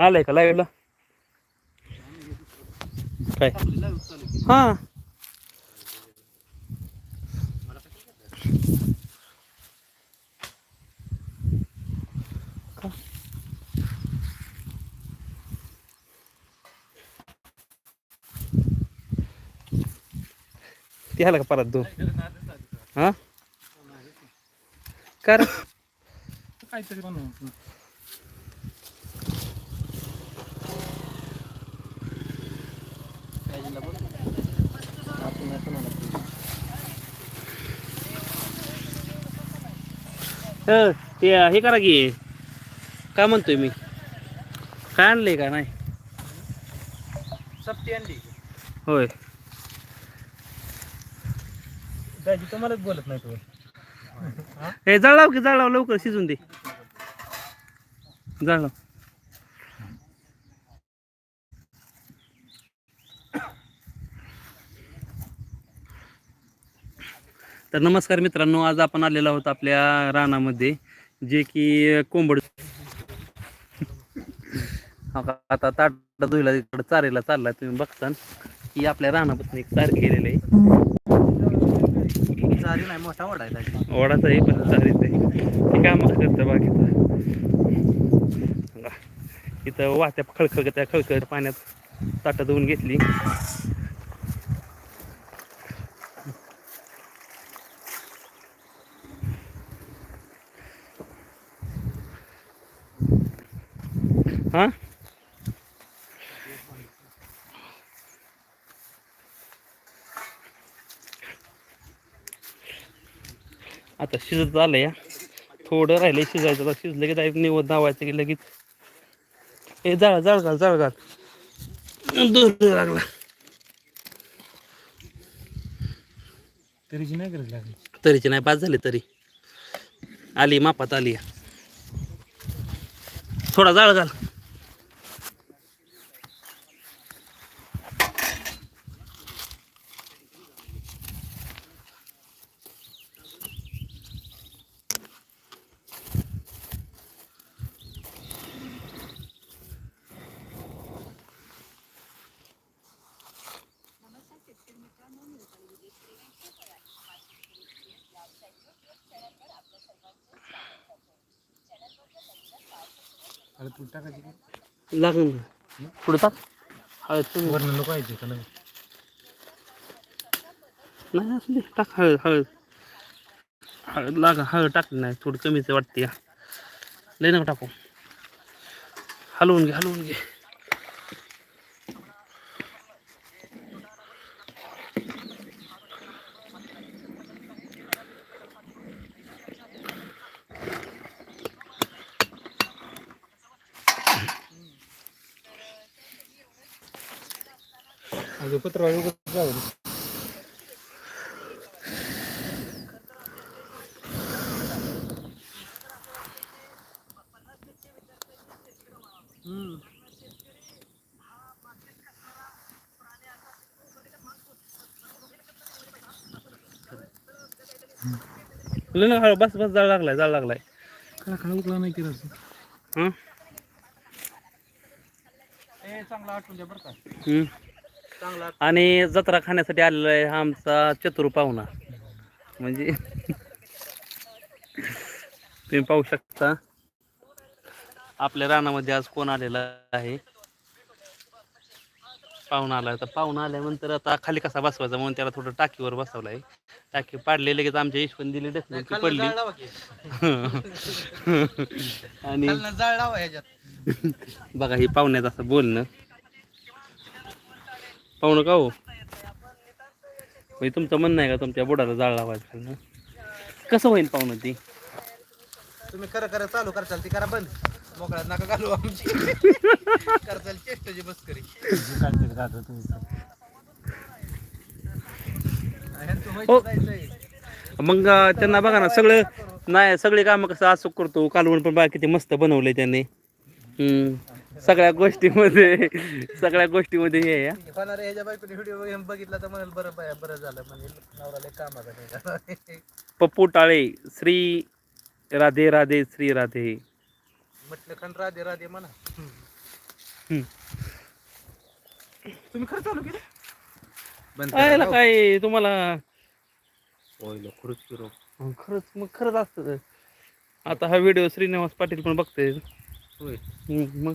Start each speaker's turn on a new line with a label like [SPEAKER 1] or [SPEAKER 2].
[SPEAKER 1] आलाय का लाईव्हला काय? हा. ती का परत दोन? हा? कर.
[SPEAKER 2] काहीतरी बनव
[SPEAKER 1] ते हे करा की काय म्हणतोय मी? काय आणलंय का नाही?
[SPEAKER 2] सप्ती आणली.
[SPEAKER 1] होय.
[SPEAKER 2] दाजी तुम्हालाच बोलत नाही तू
[SPEAKER 1] हे जळलाव की जळलाव लवकर शिजून दे. जळलाव तर नमस्कार मित्रांनो आज आपण आलेलो आहोत आपल्या रानामध्ये जे की कोंबड आता ताट धुईला तिकडं चारेला चाललाय तुम्ही बघता की आपल्या रानापासून एक चार केलेलं आहे.
[SPEAKER 2] चारी नाही मोठा दाजी
[SPEAKER 1] ओढाच आहे पण चारीच आहे काम करतं बाकीचं. इथं. वाहत्या खळखळ त्या खळखळ पाण्यात ताटं धुवून घेतली. हा? आता शिजत आलं या थोडं राहिलं शिजायचं. आता शिजलं की जायचं निवड दावायचं की लगेच. हे जाळ जाळ घाल जाळ घाल दूर लागला.
[SPEAKER 2] तरीची नाही गरज लागली.
[SPEAKER 1] तरीची नाही पाच झाले तरी. आली मापात आली. थोडा जाळ घाल.
[SPEAKER 2] अरे तू टाकायची का?
[SPEAKER 1] लागून पुढे टाक. हळद तुम्ही
[SPEAKER 2] वरण नको पाहिजे का नाही
[SPEAKER 1] नाही असू दे. टाक हळद हळद. हळद लागा हळद टाकली नाही. थोडी कमीच वाटते या. लय नका टाकू. हलवून घे हलवून घे. लय नका हळद बस बस जाळ लागलाय जाळ लागलाय.
[SPEAKER 2] काय खा उकळा नाही केला चांगला आठवून द्या बरं का. चांगला
[SPEAKER 1] आणि जत्रा खाण्यासाठी आलेला आहे हा आमचा चतुर पाहुणा. म्हणजे तुम्ही पाहू शकता. आपल्या रानामध्ये आज कोण आलेला आहे? पाहुणा आला. तर पाहुणा आल्यानंतर आता खाली कसा बसवायचा म्हणून त्याला थोडं टाकीवर बसवलाय. टाकी पाडले लगेच आमच्या यशवंत दिली ती पडली. आणि बघा ही पाहुण्यात असं बोलणं. पाहुणं का हो. म्हणजे तुमचं म्हणणं आहे का तुमच्या बुडाला जाळ लावायचं खालनं? कसं होईल पाहुणं ती?
[SPEAKER 2] तुम्ही खरं खरं चालू करचाल ती करा बंद. मोकळ्यात नका घालू आमची. करचाल चेष्टाची बस करी
[SPEAKER 1] हो. मग त्यांना बघा ना सगळं नाही सगळे कामं कसं असं करतो कालवण पण बघा किती मस्त बनवलंय त्यांनी. सगळ्या गोष्टीमध्ये सगळ्या गोष्टीमध्ये हे आहे
[SPEAKER 2] होणार आहे ह्याच्या बायकोने व्हिडिओ गेम बघितला तर म्हणाल बरं बाय बरं झालं. म्हणजे नवराला कामाचा नाही जाणार.
[SPEAKER 1] पप्पू टाळे श्री राधे राधे श्री राधे.
[SPEAKER 2] म्हटलं खंड राधे राधे म्हणा. तुम्ही खरं चालू केलं?
[SPEAKER 1] काय तुम्हाला
[SPEAKER 2] होय, खरंच की
[SPEAKER 1] खरंच मग खरंच असत. आता हा व्हिडिओ श्रीनिवास पाटील पण बघतोय.
[SPEAKER 2] होय.
[SPEAKER 1] मग?